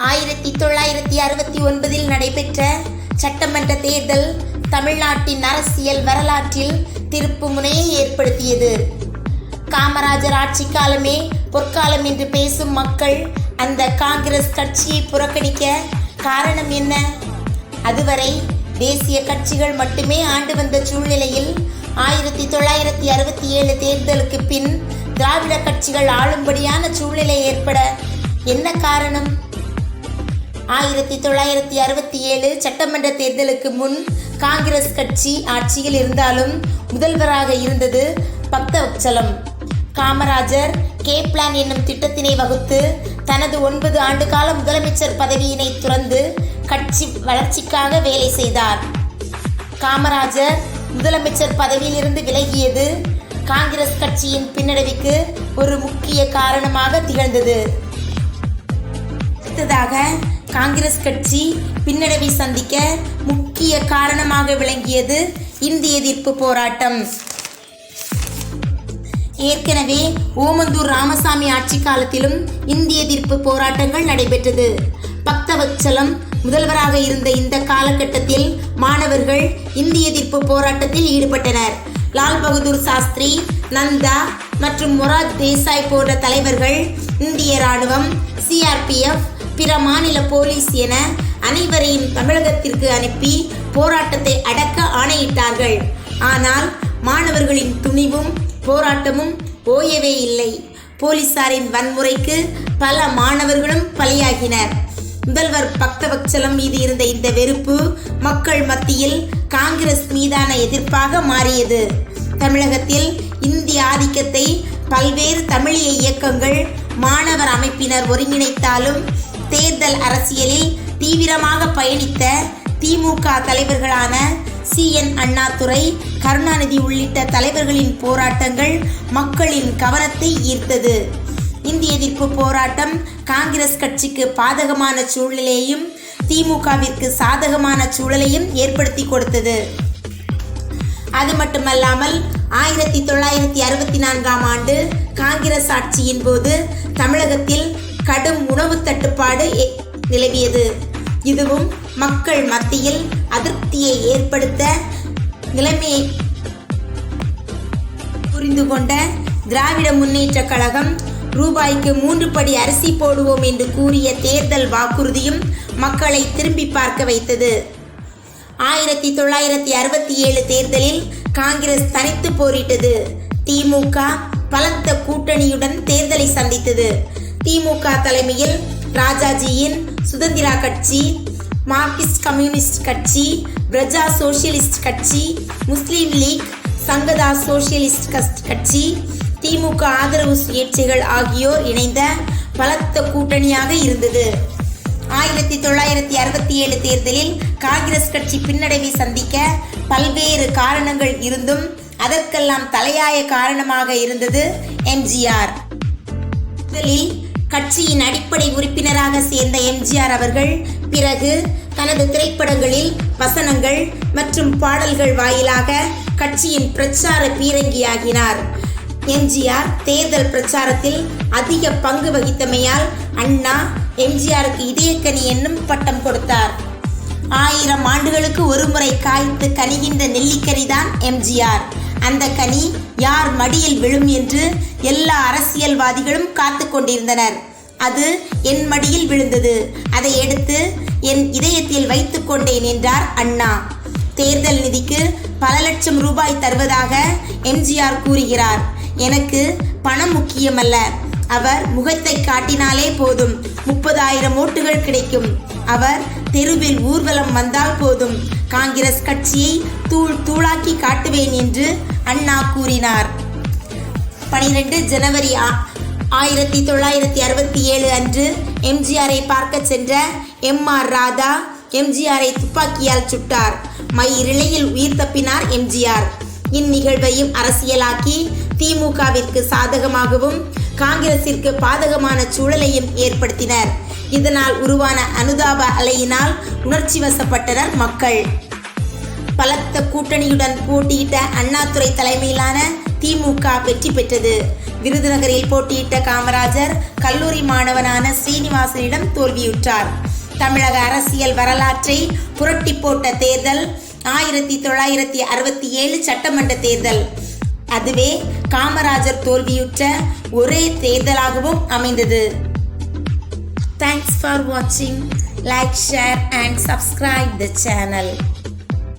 ஆயிரத்தி தொள்ளாயிரத்தி அறுபத்தி ஒன்பதில் நடைபெற்ற சட்டமன்ற தேர்தல் தமிழ்நாட்டின் அரசியல் வரலாற்றில் திருப்பு முனையை ஏற்படுத்தியது. காமராஜர் ஆட்சி காலமே பொற்காலம் என்று பேசும் மக்கள் அந்த காங்கிரஸ் கட்சியை புறக்கணிக்க காரணம் என்ன? அதுவரை தேசிய கட்சிகள் மட்டுமே ஆண்டு வந்த சூழ்நிலையில் ஆயிரத்தி தொள்ளாயிரத்தி அறுபத்தி ஏழு தேர்தலுக்கு பின் திராவிட கட்சிகள் ஆளும்படியான சூழ்நிலை ஏற்பட என்ன காரணம்? ஆயிரத்தி தொள்ளாயிரத்தி அறுபத்தி ஏழு சட்டமன்ற தேர்தலுக்கு முன் காங்கிரஸ் கட்சி ஆட்சியில் இருந்தாலும் முதல்வராக இருந்தது பக்தவச்சலம். காமராஜர் கே பிளான் என்னும் திட்டத்தினை வகுத்து தனது ஒன்பது ஆண்டு கால முதலமைச்சர் பதவியினை துறந்து கட்சி வளர்ச்சிக்காக வேலை செய்தார். காமராஜர் முதலமைச்சர் பதவியிலிருந்து விலகியது காங்கிரஸ் கட்சியின் பின்னடைவுக்கு ஒரு முக்கிய காரணமாக திகழ்ந்தது. அடுத்ததாக காங்கிரஸ் கட்சி பின்னடைவை சந்திக்க முக்கிய காரணமாக விளங்கியது இந்திய எதிர்ப்பு போராட்டம். ஏற்கனவே ஓமந்தூர் ராமசாமி ஆட்சி காலத்திலும் இந்திய எதிர்ப்பு போராட்டங்கள் நடைபெற்றது. பக்தவச்சலம் முதல்வராக இருந்த இந்த காலகட்டத்தில் மாணவர்கள் இந்திய எதிர்ப்பு போராட்டத்தில் ஈடுபட்டனர். லால் பகதூர் சாஸ்திரி நந்தா மற்றும் மொராத் தேசாய் போன்ற தலைவர்கள் இந்திய ராணுவம் சிஆர்பிஎஃப் பிற மாநில போலீஸ் என அனைவரையும் தமிழகத்திற்கு அனுப்பி போராட்டத்தை அடக்க ஆணையிட்டார்கள். ஆனால் மாணவர்களின் துணிவும் போராட்டமும் ஓயவே இல்லை. போலீசாரின் வன்முறைக்கு பல மாணவர்களும் பலியாகினர். முதல்வர் பக்தவச்சலம் மீது இருந்த இந்த வெறுப்பு மக்கள் மத்தியில் காங்கிரஸ் மீதான எதிர்ப்பாக மாறியது. தமிழகத்தில் இந்திய ஆதிக்கத்தை பல்வேறு தமிழிய இயக்கங்கள் மாணவர் அமைப்பினர் ஒருங்கிணைத்தாலும் தேர்தல் அரசியலில் தீவிரமாக பயணித்த திமுக தலைவர்களான சி. என். அண்ணாதுரை கருணாநிதி உள்ளிட்ட தலைவர்களின் போராட்டங்கள் மக்களின் கவனத்தை ஈர்த்தது. இந்திய எதிர்ப்பு போராட்டம் காங்கிரஸ் கட்சிக்கு பாதகமான சூழ்நிலையையும் திமுகவிற்கு சாதகமான சூழலையும் ஏற்படுத்தி கொடுத்தது. அது மட்டுமல்லாமல் ஆயிரத்தி தொள்ளாயிரத்தி அறுபத்தி நான்காம் ஆண்டு காங்கிரஸ் ஆட்சியின் போது தமிழகத்தில் கடும் உணவு தட்டுப்பாடு நிலவியது. இதுவும் மக்கள் மத்தியில் அதிருப்தியை ஏற்படுத்த நிலைமையை புரிந்து கொண்ட திராவிட முன்னேற்ற கழகம் ரூபாய்க்கு மூன்று படி அரிசி போடுவோம் என்று கூறிய தேர்தல் வாக்குறுதியும் மக்களை திரும்பி பார்க்க வைத்தது. ஆயிரத்தி தொள்ளாயிரத்தி அறுபத்தி ஏழு தேர்தலில் காங்கிரஸ் தனித்து போரிட்டது. திமுக பலத்த கூட்டணியுடன் தேர்தலை சந்தித்தது. திமுக தலைமையில் ராஜாஜியின் சுதந்திரா கட்சி மார்க்சிஸ்ட் கம்யூனிஸ்ட் கட்சி பிரஜா சோசியலிஸ்ட் கட்சி முஸ்லீம் லீக் சங்கதா சோசியலிஸ்ட் கட்சி திமுக ஆதரவு சுயேட்சைகள் ஆகியோர் இணைந்த பலத்த கூட்டணியாக இருந்தது. ஆயிரத்தி தொள்ளாயிரத்தி அறுபத்தி ஏழு தேர்தலில் காங்கிரஸ் கட்சி பின்னடைவை சந்திக்க பல்வேறு காரணங்கள் இருந்தும் அதற்கெல்லாம் தலையாய காரணமாக இருந்தது எம்ஜிஆர் முதலில் கட்சியின் அடிப்படை உறுப்பினராக சேர்ந்த எம்ஜிஆர் அவர்கள் பிறகு தனது திரைப்படங்களில் வசனங்கள் மற்றும் பாடல்கள் வாயிலாக கட்சியின் பிரச்சார பீரங்கியாகினார். எம்ஜிஆர் தேர்தல் பிரச்சாரத்தில் அதிக பங்கு வகித்தமையால் அண்ணா எம்ஜிஆருக்கு இதயக்கனி என்னும் பட்டம் கொடுத்தார். ஆயிரம் ஆண்டுகளுக்கு ஒருமுறை காய்த்து கனிகின்ற நெல்லிக்கனிதான் எம்ஜிஆர். அந்த கனி யார் மடியில் விழும் என்று எல்லா அரசியல்வாதிகளும் காத்து கொண்டிருந்தனர். அது என் மடியில் விழுந்தது. அதை எடுத்து என் இதயத்தில் வைத்து கொண்டேன் என்றார் அண்ணா. தேர்தல் நிதிக்கு பல லட்சம் ரூபாய் தருவதாக எம்ஜிஆர் கூறுகிறார். எனக்கு பணம் முக்கியமல்ல. அவர் முகத்தை காட்டினாலே போதும். முப்பதாயிரம் ஓட்டுகள் கிடைக்கும். அவர் தெருவில் ஊர்வலம் வந்தால் போதும். காங்கிரஸ் கட்சியை தூள் தூளாக்கி காட்டுவேன் என்று அண்ணா கூறினார். பனிரெண்டு ஜனவரி ஆ- ஆயிரத்தி தொள்ளாயிரத்தி அறுபத்தி ஏழு அன்று எம்ஜிஆரை பார்க்க சென்ற எம் ஆர் ராதா எம்ஜிஆரை துப்பாக்கியால் சுட்டார். மயிரிழையில் உயிர் தப்பினார் எம்ஜிஆர். இந்நிகழ்வையும் அரசியலாக்கி திமுகவிற்கு சாதகமாகவும் காங்கிரசிற்கு பாதகமான சூழலையும் ஏற்படுத்தினர். இதனால் உருவான அனுதாப அலையினால் உணர்ச்சி வசப்பட்டனர் மக்கள். பலத்த கூட்டணியுடன் போட்டியிட்ட அண்ணாதுரை தலைமையிலான திமுக வெற்றி பெற்றது. விருதுநகரில் போட்டியிட்ட காமராஜர் கல்லூரி மாணவனான ஸ்ரீனிவாசனிடம் தோல்வியுற்றார். தமிழக அரசியல் வரலாற்றை புரட்டி போட்ட தேர்தல் ஆயிரத்தி தொள்ளாயிரத்தி அறுபத்தி ஏழு சட்டமன்ற தேர்தல். அதுவே காமராஜர் தோல்வியுற்ற ஒரே தேர்தலாகவும் அமைந்தது. தேங்க்ஸ் ஃபார் வாட்சிங் like share and subscribe the channel